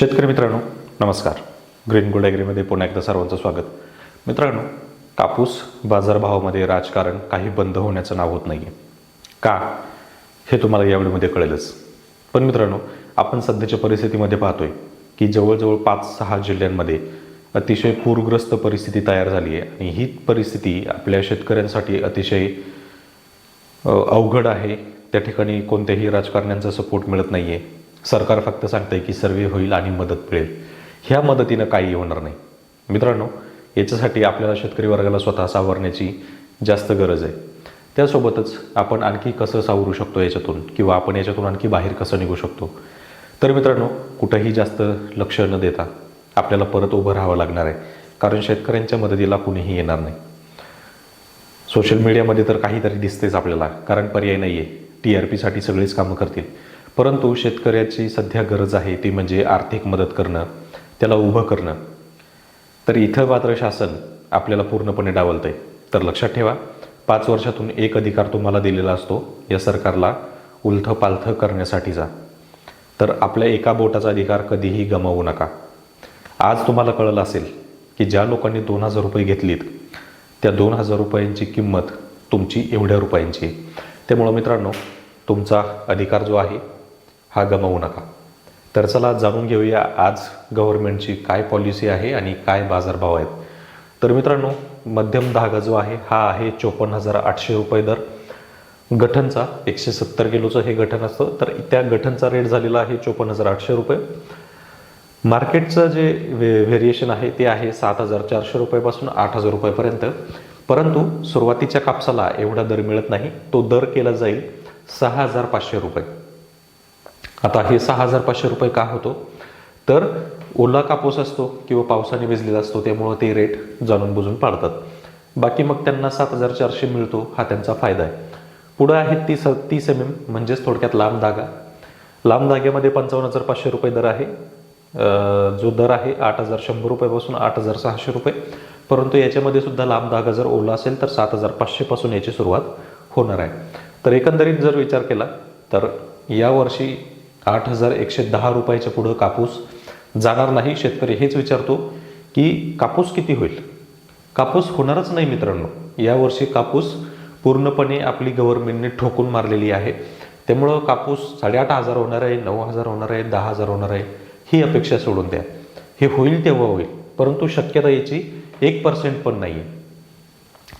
शेतकरी मित्रांनो नमस्कार. ग्रीन गोल्ड ॲग्रीमध्ये पुन्हा एकदा सर्वांचं स्वागत. मित्रांनो कापूस बाजारभावामध्ये राजकारण काही बंद होण्याचं नाव होत नाही आहे का? हे तुम्हाला या व्हिडिओमध्ये कळेलच. पण मित्रांनो आपण सध्याच्या परिस्थितीमध्ये पाहतोय की जवळजवळ पाच सहा जिल्ह्यांमध्ये अतिशय पूरग्रस्त परिस्थिती तयार झाली आहे आणि ही परिस्थिती आपल्या शेतकऱ्यांसाठी अतिशय अवघड आहे. त्या ठिकाणी कोणत्याही राजकारण्यांचा सपोर्ट मिळत नाही आहे सरकार फक्त सांगतंय की सर्वे होईल आणि मदत मिळेल. ह्या मदतीनं काही होणार नाही. मित्रांनो याच्यासाठी आपल्याला शेतकरी वर्गाला स्वतः सावरण्याची जास्त गरज आहे. त्यासोबतच आपण आणखी कसं सावरू शकतो याच्यातून किंवा आपण याच्यातून आणखी बाहेर कसं निघू शकतो? तर मित्रांनो कुठंही जास्त लक्ष न देता आपल्याला परत उभं राहावं लागणार आहे कारण शेतकऱ्यांच्या मदतीला कुणीही येणार नाही. सोशल मीडियामध्ये तर काहीतरी दिसतेच आपल्याला कारण पर्याय नाही आहे टी आर पीसाठी सगळीच कामं करतील. परंतु शेतकऱ्याची सध्या गरज आहे ती म्हणजे आर्थिक मदत करणं त्याला उभं करणं. तर इथं मात्र शासन आपल्याला पूर्णपणे डावलतं आहे तर लक्षात ठेवा पाच वर्षातून एक अधिकार तुम्हाला दिलेला असतो या सरकारला उलथं पालथं करण्यासाठीचा तर आपल्या एका बोटाचा अधिकार कधीही गमावू नका. आज तुम्हाला कळलं असेल की ज्या लोकांनी दोन हजार रुपये घेतलीत त्या दोन हजार रुपयांची किंमत तुमची एवढ्या रुपयांची त्यामुळं मित्रांनो तुमचा अधिकार जो आहे हा गमावू नका. तर चला जाणून घेऊया आज गव्हर्नमेंटची काय पॉलिसी आहे आणि काय बाजारभाव आहेत. तर मित्रांनो मध्यम धागा जो आहे हा आहे चोपन्न हजार आठशे रुपये दर. गठनचा एकशे सत्तर किलोचं हे गठन असतं. तर त्या गठनचा रेट झालेला आहे चोपन्न हजार आठशे रुपये. मार्केटचं जे व्हे व्हेरिएशन आहे ते आहे सात हजार चारशे रुपयापासून आठ हजार रुपयापर्यंत. परंतु सुरुवातीच्या कापसाला एवढा दर मिळत नाही. तो दर केला जाईल सहा हजार पाचशे रुपये. आता हे सहा हजार पाचशे रुपये का होतो? तर ओला कापूस असतो किंवा पावसाने भिजलेला असतो त्यामुळं ते रेट जाणून बुजून पाडतात. बाकी मग त्यांना सात हजार चारशे मिळतो हा त्यांचा फायदा आहे. पुढं आहे तीस तीस एम एम म्हणजेच थोडक्यात लांब धागा. लांब धाग्यामध्ये पंचावन्न हजार पाचशे रुपये दर आहे. जो दर आहे आठ हजार शंभर रुपयापासून आठ हजार सहाशे रुपये. परंतु याच्यामध्ये सुद्धा लांब धागा जर ओला असेल तर सात हजार पाचशेपासून याची सुरुवात होणार आहे. तर एकंदरीत जर विचार केला तर यावर्षी आठ हजार एकशे दहा रुपयाच्या पुढं कापूस जाणार नाही. शेतकरी हेच विचारतो की कापूस किती होईल? कापूस होणारच नाही मित्रांनो. यावर्षी कापूस पूर्णपणे आपली गव्हर्नमेंटने ठोकून मारलेली आहे. त्यामुळं कापूस साडेआठ हजार होणार आहे नऊ हजार होणार आहे दहा हजार होणार आहे ही अपेक्षा सोडून द्या. हे होईल तेव्हा होईल परंतु शक्यता याची एक पर्सेंट पण नाही आहे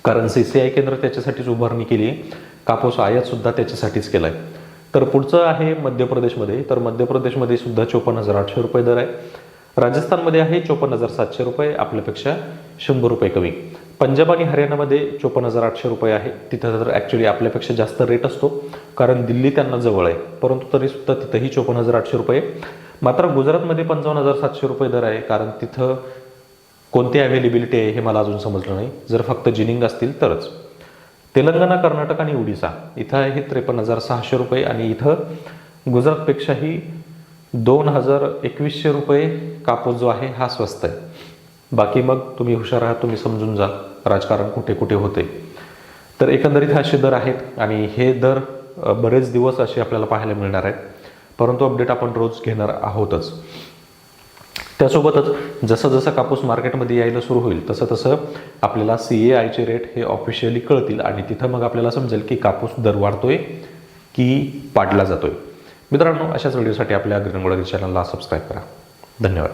कारण सी सी आय केंद्र त्याच्यासाठीच उभारणी केली आहे कापूस आयातसुद्धा त्याच्यासाठीच केला आहे तर पुढचं आहे मध्य प्रदेशमध्ये. तर मध्य प्रदेशमध्ये सुद्धा चोपन्न हजार आठशे रुपये दर आहे. राजस्थानमध्ये आहे चोपन्न हजार सातशे रुपये आपल्यापेक्षा शंभर रुपये कमी. पंजाब आणि हरियाणामध्ये चोपन्न हजार आठशे रुपये आहे. तिथं तर ॲक्च्युली आपल्यापेक्षा जास्त रेट असतो कारण दिल्ली त्यांना जवळ आहे. परंतु तरीसुद्धा तिथंही चोपन्न हजार आठशे रुपये. मात्र गुजरातमध्ये पंचावन्न हजार सातशे रुपये दर आहे कारण तिथं कोणती अवेलेबिलिटी आहे हे मला अजून समजलं नाही. जर फक्त जिनिंग असतील तरच. तेलंगणा कर्नाटक आणि ओडिसा. इथं आहे त्रेपन्न हजार सहाशे रुपये आणि इथं गुजरातपेक्षाही दोन हजार एकवीसशे रुपये कापूस जो आहे हा स्वस्त आहे. बाकी मग तुम्ही हुशार आहात तुम्ही समजून जा राजकारण कुठे कुठे होते. तर एकंदरीत असे दर आहेत आणि हे दर बरेच दिवस असे आपल्याला पाहायला मिळणार आहेत. परंतु अपडेट आपण रोज घेणार आहोतच. त्यासोबतच जसं जसं कापूस मार्केटमध्ये यायला सुरू होईल तसं तसं आपल्याला सी ए आयचे रेट हे ऑफिशियली कळतील आणि तिथं मग आपल्याला समजेल की कापूस दर वाढतोय की पाडला जातोय. मित्रांनो अशाच व्हिडिओसाठी आपल्या ग्रीन चॅनलला सबस्क्राईब करा. धन्यवाद.